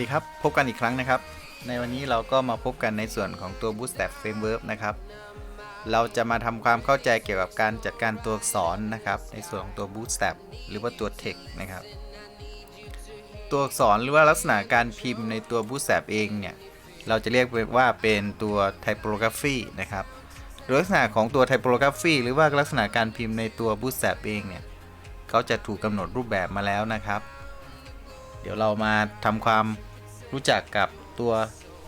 ดีครับ พบกันอีกครั้งนะครับ ในวันนี้เราก็มาพบกันในส่วนของตัว Bootstrap Framework นะครับ เราจะมาทำความเข้าใจเกี่ยวกับการจัดการตัวอักษรนะครับ ในส่วนของตัว Bootstrap หรือว่าตัว text นะครับ ตัวอักษรหรือว่าลักษณะการพิมพ์ในตัว Bootstrap เองเนี่ย เราจะเรียกว่าเป็นตัว typography นะครับ ลักษณะของตัว typography หรือว่าลักษณะการพิมพ์ในตัว Bootstrap เองเนี่ย เขาจะถูกกำหนดรูปแบบมาแล้วนะครับเดี๋ยวเรามาทำความ รู้จักกับตัว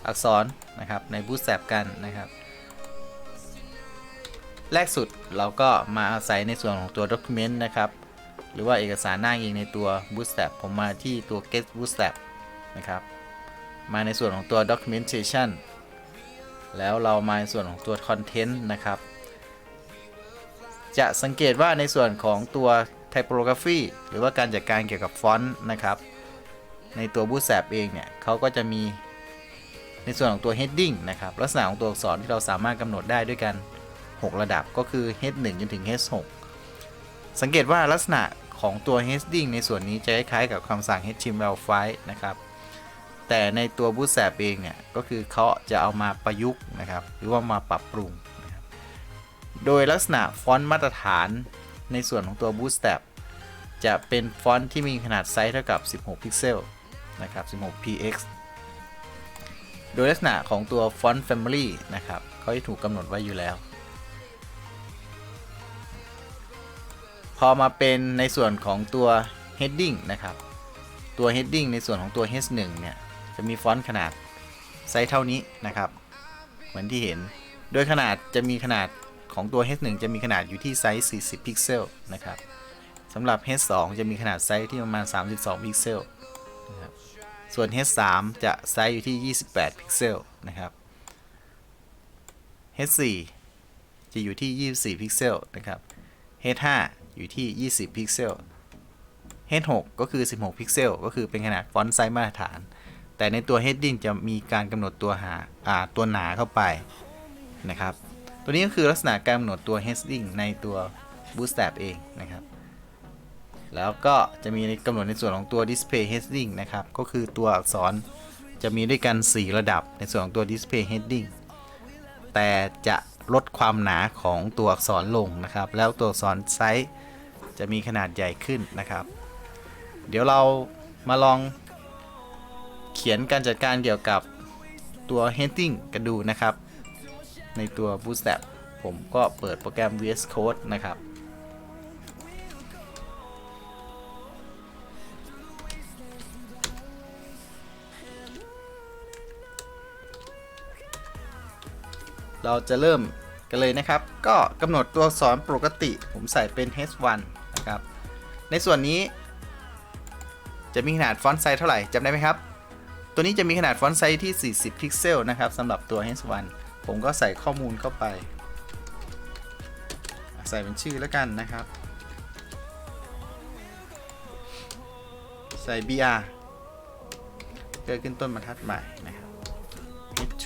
อักษรนะครับใน Bootstrap กันนะครับ แรกสุดเราก็มาอาศัยในส่วนของตัว Document นะครับ หรือว่าเอกสารหน้าเองในตัว Bootstrap ผมมาที่ตัว Get Bootstrap นะครับ มาในส่วนของตัว Documentation แล้วเรามาในส่วนของตัว Content นะครับ จะสังเกตว่าในส่วนของตัว Typography หรือว่าการจัดการเกี่ยวกับฟอนต์นะครับ ในตัว Bootstrap เองเนี่ยเขาก็จะมีในส่วนของตัว heading นะครับลักษณะของตัวอักษรที่เราสามารถกำหนดได้ด้วยกัน 6 ระดับก็คือ head 1จนถึง head 6สังเกตว่าลักษณะของตัว heading ในส่วนนี้จะคล้ายๆกับคำสั่ง html5 นะครับแต่ในตัว Bootstrap เองเนี่ยก็คือเขาจะเอามาประยุกต์นะครับหรือว่ามาปรับปรุงนะรโดยลักษณะฟอนต์มาตรฐานในส่วนของตัว Bootstrap จะเป็นฟอนต์ที่มีขนาดไซส์เท่ากับ 16 พิกเซล นะครับ 16 px โดยลักษณะของตัวฟอนต์ Family นะครับเขาจะถูกกำหนดไว้อยู่แล้ว พอมาเป็นในส่วนของตัว Heading นะครับ ตัว Heading ในส่วนของตัว h1 เนี่ยจะมีฟอนต์ขนาดไซส์เท่านี้นะครับ เหมือนที่เห็น โดยขนาดจะมีขนาดของตัว h1 จะมีขนาดอยู่ที่ไซส์ 40 พิกเซลนะครับสำหรับ H2 จะมีขนาดไซส์ที่ประมาณ 32 พิกเซลนะครับ ส่วน H3 จะไซส์อยู่ที่ 28 พิกเซลนะครับ H4 จะอยู่ที่ 24 พิกเซลนะครับ H5 อยู่ที่ 20 พิกเซล H6 ก็คือ 16 พิกเซล ก็คือเป็นขนาดฟอนต์ไซส์มาตรฐาน แต่ในตัว Heading จะมีการกำหนดตัวหาอ่าตัวหนาเข้าไปนะครับ ตัวนี้ก็คือลักษณะการกำหนดตัว Heading ในตัว Bootstrap เองนะครับ แล้วก็จะมีกำหนดในส่วนของตัว display heading นะครับ ก็คือตัวอักษรจะมีด้วยกัน 4 ระดับในส่วนของตัว display heading แต่จะลดความหนาของตัวอักษรลงนะครับ แล้วตัวอักษรไซส์จะมีขนาดใหญ่ขึ้นนะครับ เดี๋ยวเรามาลองเขียนการจัดการเกี่ยวกับตัว heading กันดูนะครับ ในตัว Bootstrap ผมก็เปิดโปรแกรม VS Code นะครับ เราจะเริ่มกันเลยนะครับ ก็กำหนดตัวอักษรปกติ ผมใส่เป็น h1 นะครับ ในส่วนนี้ จะมีขนาดฟอนต์ไซส์เท่าไหร่จำได้ไหมครับ ตัวนี้จะมีขนาดฟอนต์ไซส์ที่ 40 พิกเซลนะครับสำหรับตัว h1 ผมก็ใส่ข้อมูลเข้าไป ใส่เป็นชื่อแล้วกันนะครับ ใส่ br เกิดขึ้นต้นบรรทัดใหม่นะครับ h2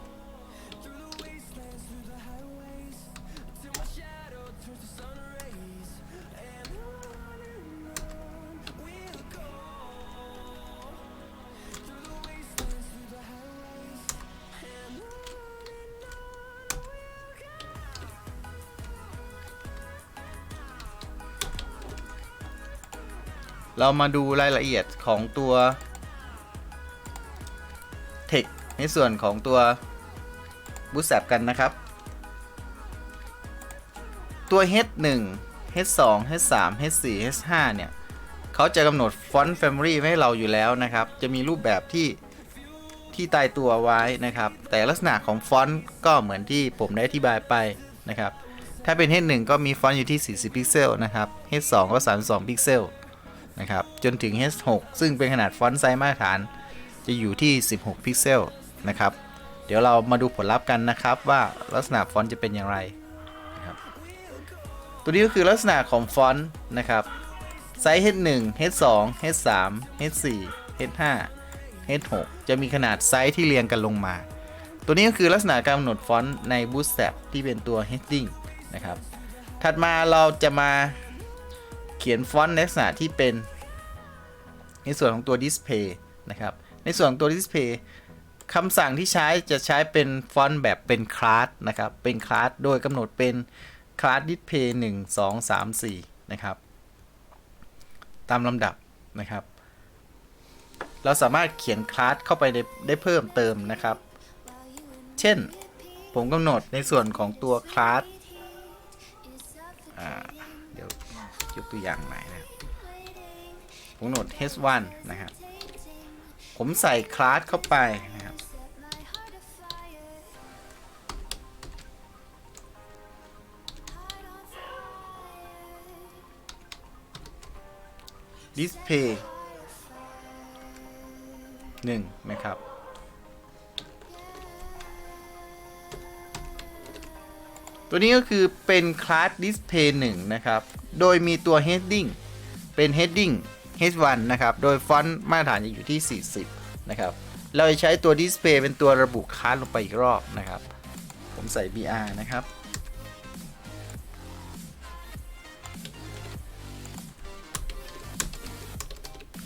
เรามาดูรายละเอียดของตัว Text ในส่วนของตัว Bootstrap กันนะครับ ตัว H1 H2 H3 H4 H5 เนี่ยเขาจะกำหนดฟอนต์ Family ให้เราอยู่แล้วนะครับ จะมีรูปแบบที่ที่ตายตัวไว้นะครับ แต่ลักษณะของฟอนต์ก็เหมือนที่ผมได้อธิบายไปนะครับ ถ้าเป็น H1 ก็มีฟอนต์อยู่ที่ 40 พิกเซลนะครับ H2 ก็ 32 พิกเซล นะครับจนถึง H6 ซึ่งเป็นขนาดฟอนต์ไซส์มาตรฐาน จะอยู่ที่ 16 พิกเซลนะครับ เดี๋ยวเรามาดูผลลัพธ์กันนะครับ ว่าลักษณะฟอนต์จะเป็นอย่างไรนะครับตัวนี้ก็คือลักษณะของฟอนต์นะครับไซส์ H1 H2 H3 H4 H5 H6 จะมีขนาดไซส์ที่เรียงกันลงมา ตัวนี้ก็คือลักษณะการกำหนดฟอนต์ใน Bootstrap ที่เป็นตัว heading นะครับ ถัดมาเราจะมา เขียนฟอนต์ในลักษณะที่เป็นในส่วนของตัว display นะครับ ในส่วนของตัว display คำสั่งที่ใช้จะใช้เป็นฟอนต์แบบเป็นคลาสนะครับ เป็นคลาสโดยกำหนดเป็นคลาส display 1 2 3 4 นะครับ ตามลำดับนะครับ เราสามารถเขียนคลาสเข้าไปได้ไดเพิ่มเติมนะครับ เช่น ผมกำหนดในส่วนของตัวคลาส ยกตัวอย่างใหม่นะผมกำหนด h1 นะครับ ผมใส่คลาสเข้าไปนะครับ display 1 นะครับ ตัวนี้ก็คือเป็นคลาส display 1 นะครับ โดยมีตัว heading เป็น heading h1 นะครับ โดยฟอนต์มาตรฐานจะอยู่ที่ 40 นะครับ เราจะใช้ตัว display เป็นตัวระบุคลาสลงไปอีกรอบนะครับ ผมใส่ br นะครับ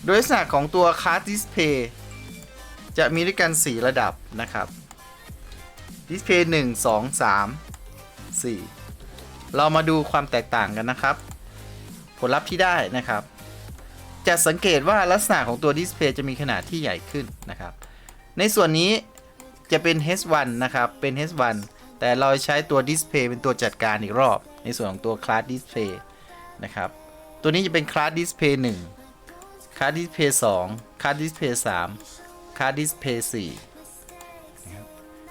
โดยลักษณะของตัว Card Display จะมีด้วยกัน 4 ระดับนะครับ Display 1 2 3 4 เรามาดูความแตกต่างกันนะครับ ผลลัพธ์ที่ได้นะครับ จะสังเกตว่าลักษณะของตัว Display จะมีขนาดที่ใหญ่ขึ้นนะครับ ในส่วนนี้จะเป็น H1 นะครับ เป็น H1 แต่เราใช้ตัว Display เป็นตัวจัดการอีกรอบ ในส่วนของตัว Class Display นะครับ ตัวนี้จะเป็น Class Display 1คาร์ดดิสเพย์2คาร์ดดิสเพย์3คาร์ดดิสเพย์4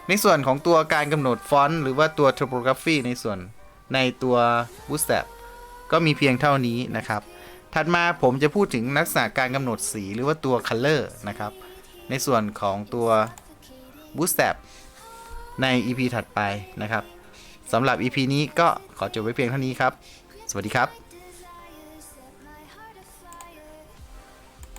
ในส่วนของตัวการกำหนดฟอนต์หรือว่าตัว topography ในส่วนในตัว Bootstrap ก็มีเพียงเท่านี้นะครับ ถัดมาผมจะพูดถึงลักษณะการกำหนดสีหรือว่าตัว color นะครับ ในส่วนของตัว Bootstrap ใน EP ถัดไปนะครับสำหรับ EP นี้ก็ขอจบไว้เพียงเท่านี้ครับ สวัสดีครับ